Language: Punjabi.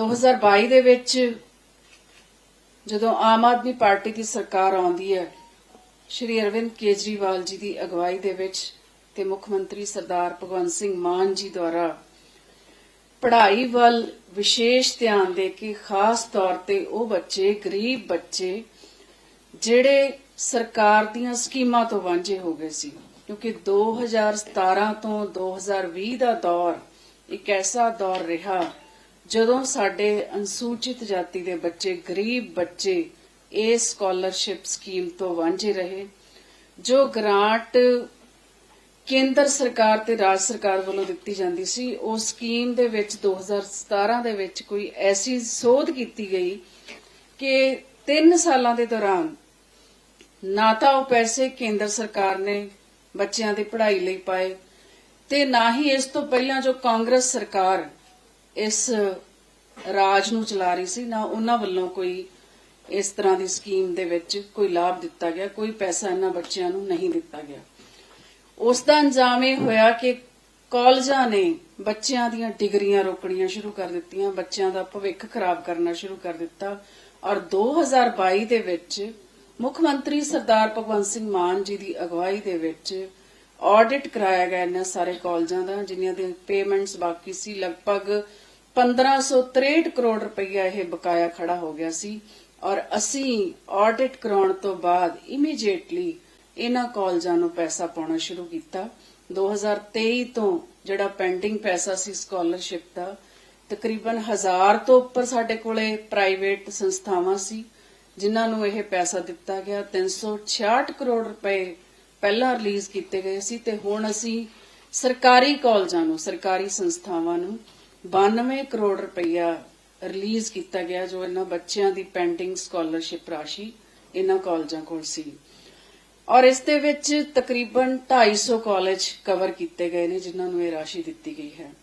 2022 ਦੇ ਵਿੱਚ ਜਦੋਂ ਆਮ ਆਦਮੀ ਪਾਰਟੀ ਦੀ ਸਰਕਾਰ ਆਉਂਦੀ ਹੈ, ਸ਼੍ਰੀ ਅਰਵਿੰਦ ਕੇਜਰੀਵਾਲ ਜੀ ਦੀ ਅਗਵਾਈ ਦੇ ਵਿੱਚ ਤੇ ਮੁੱਖ ਮੰਤਰੀ ਸਰਦਾਰ ਭਗਵੰਤ ਸਿੰਘ ਮਾਨ ਜੀ ਦੁਆਰਾ ਪੜ੍ਹਾਈ ਵੱਲ ਵਿਸ਼ੇਸ਼ ਧਿਆਨ ਦੇ ਕੇ ਖਾਸ ਤੌਰ ਤੇ ਉਹ ਬੱਚੇ, ਗਰੀਬ ਬੱਚੇ, ਜਿਹੜੇ ਸਰਕਾਰ ਦੀਆਂ ਸਕੀਮਾਂ ਤੋਂ ਵਾਂਝੇ ਹੋ ਗਏ ਸੀ। ਕਿਉਂਕਿ 2017 ਤੋਂ 2020 ਦਾ ਦੌਰ ਇੱਕ ਐਸਾ ਦੌਰ ਰਿਹਾ ਜਦੋਂ ਸਾਡੇ ਅਨੁਸੂਚਿਤ ਜਾਤੀ ਦੇ ਬੱਚੇ, ਗਰੀਬ ਬੱਚੇ ਇਸ ਸਕਾਲਰਸ਼ਿਪ ਸਕੀਮ ਤੋਂ ਵਾਂਝੇ ਰਹੇ, ਜੋ ਗ੍ਰਾਂਟ ਕੇਂਦਰ ਸਰਕਾਰ ਤੇ ਰਾਜ ਸਰਕਾਰ ਵੱਲੋਂ ਦਿੱਤੀ ਜਾਂਦੀ ਸੀ, ਉਹ ਸਕੀਮ ਦੇ ਵਿੱਚ 2017 ਦੇ ਵਿੱਚ ਕੋਈ ਐਸੀ ਸੋਧ ਕੀਤੀ ਗਈ ਕਿ 3 ਸਾਲਾਂ ਦੇ ਦੌਰਾਨ ਨਾ ਤਾਂ ਉਹ ਪੈਸੇ ਕੇਂਦਰ ਸਰਕਾਰ ਨੇ ਬੱਚਿਆਂ ਦੀ ਪੜ੍ਹਾਈ ਲਈ ਪਾਏ ਤੇ ਨਾ ਹੀ ਇਸ ਤੋਂ ਪਹਿਲਾਂ ਜੋ ਕਾਂਗਰਸ ਸਰਕਾਰ ਇਸ ਰਾਜ ਨੂੰ ਚਲਾ ਰਹੀ ਸੀ, ਨਾ ਉਹਨਾਂ ਵੱਲੋਂ ਕੋਈ ਇਸ ਤਰ੍ਹਾਂ ਦੀ ਸਕੀਮ ਦੇ ਵਿੱਚ ਕੋਈ ਲਾਭ ਦਿੱਤਾ ਗਿਆ, ਕੋਈ ਪੈਸਾ ਇਹਨਾਂ ਬੱਚਿਆਂ ਨੂੰ ਨਹੀਂ ਦਿੱਤਾ ਗਿਆ। ਉਸ ਦਾ ਅੰਜਾਮ ਇਹ ਹੋਇਆ ਕਿ ਕਾਲਜਾਂ ਨੇ ਬੱਚਿਆਂ ਦੀਆਂ ਡਿਗਰੀਆਂ ਰੋਕਣੀਆਂ ਸ਼ੁਰੂ ਕਰ ਦਿੱਤੀਆਂ, ਬੱਚਿਆਂ ਦਾ ਭਵਿੱਖ ਖਰਾਬ ਕਰਨਾ ਸ਼ੁਰੂ ਕਰ ਦਿੱਤਾ ਔਰ 2022 ਦੇ ਵਿੱਚ ਮੁੱਖ ਮੰਤਰੀ ਸਰਦਾਰ ਭਗਵੰਤ ਸਿੰਘ ਮਾਨ ਜੀ ਦੀ ਅਗਵਾਈ ਦੇ ਵਿੱਚ ਆਡਿਟ ਕਰਾਇਆ ਗਿਆ ਇਹਨਾਂ ਸਾਰੇ ਕਾਲਜਾਂ ਦਾ, ਜਿਨ੍ਹਾਂ ਦੇ ਪੇਮੈਂਟਸ ਬਾਕੀ ਸੀ, ਲਗਭਗ 1563 ਕਰੋੜ ਰੁਪਈਆ ਇਹ ਬਕਾਇਆ ਖੜਾ ਹੋ ਗਿਆ ਸੀ ਔਰ ਅਸੀਂ ਆਡਿਟ ਕਰਾਉਣ ਤੋਂ ਬਾਅਦ ਇਮੀਡੀਏਟਲੀ ਇਹਨਾਂ ਕਾਲਜਾਂ ਨੂੰ ਪੈਸਾ ਪਾਉਣਾ ਸ਼ੁਰੂ ਕੀਤਾ। 2023 ਤੋਂ ਜਿਹੜਾ ਪੈਂਡਿੰਗ ਪੈਸਾ ਸੀ ਸਕਾਲਰਸ਼ਿਪ ਦਾ, ਤਕਰੀਬਨ 1000 ਤੋਂ ਉੱਪਰ ਸਾਡੇ ਕੋਲੇ ਪ੍ਰਾਈਵੇਟ ਸੰਸਥਾਵਾਂ ਸੀ, ਜਿਨ੍ਹਾਂ ਨੂੰ ਇਹ ਪੈਸਾ ਦਿੱਤਾ ਗਿਆ। 366 ਕਰੋੜ ਰੁਪਏ ਪਹਿਲਾਂ ਰਿਲੀਜ਼ ਕੀਤੇ ਗਏ ਸੀ ਤੇ ਹੁਣ ਅਸੀਂ ਸਰਕਾਰੀ ਕਾਲਜਾਂ ਨੂੰ, ਸਰਕਾਰੀ ਸੰਸਥਾਵਾਂ ਨੂੰ 92 ਕਰੋੜ ਰੁਪਈਆ ਰਿਲੀਜ਼ ਕੀਤਾ ਗਿਆ ਜੋ ਇਹਨਾਂ ਬੱਚਿਆਂ ਦੀ ਪੈਂਡਿੰਗ ਸਕਾਲਰਸ਼ਿਪ ਰਾਸ਼ੀ ਇਹਨਾਂ ਕਾਲਜਾਂ ਕੋਲ ਸੀ। ਔਰ ਇਸ ਦੇ ਵਿੱਚ ਤਕਰੀਬਨ 250 ਕਾਲਜ ਕਵਰ ਕੀਤੇ ਗਏ ਨੇ, ਜਿਨ੍ਹਾਂ ਨੂੰ ਇਹ ਰਾਸ਼ੀ ਦਿੱਤੀ ਗਈ ਹੈ।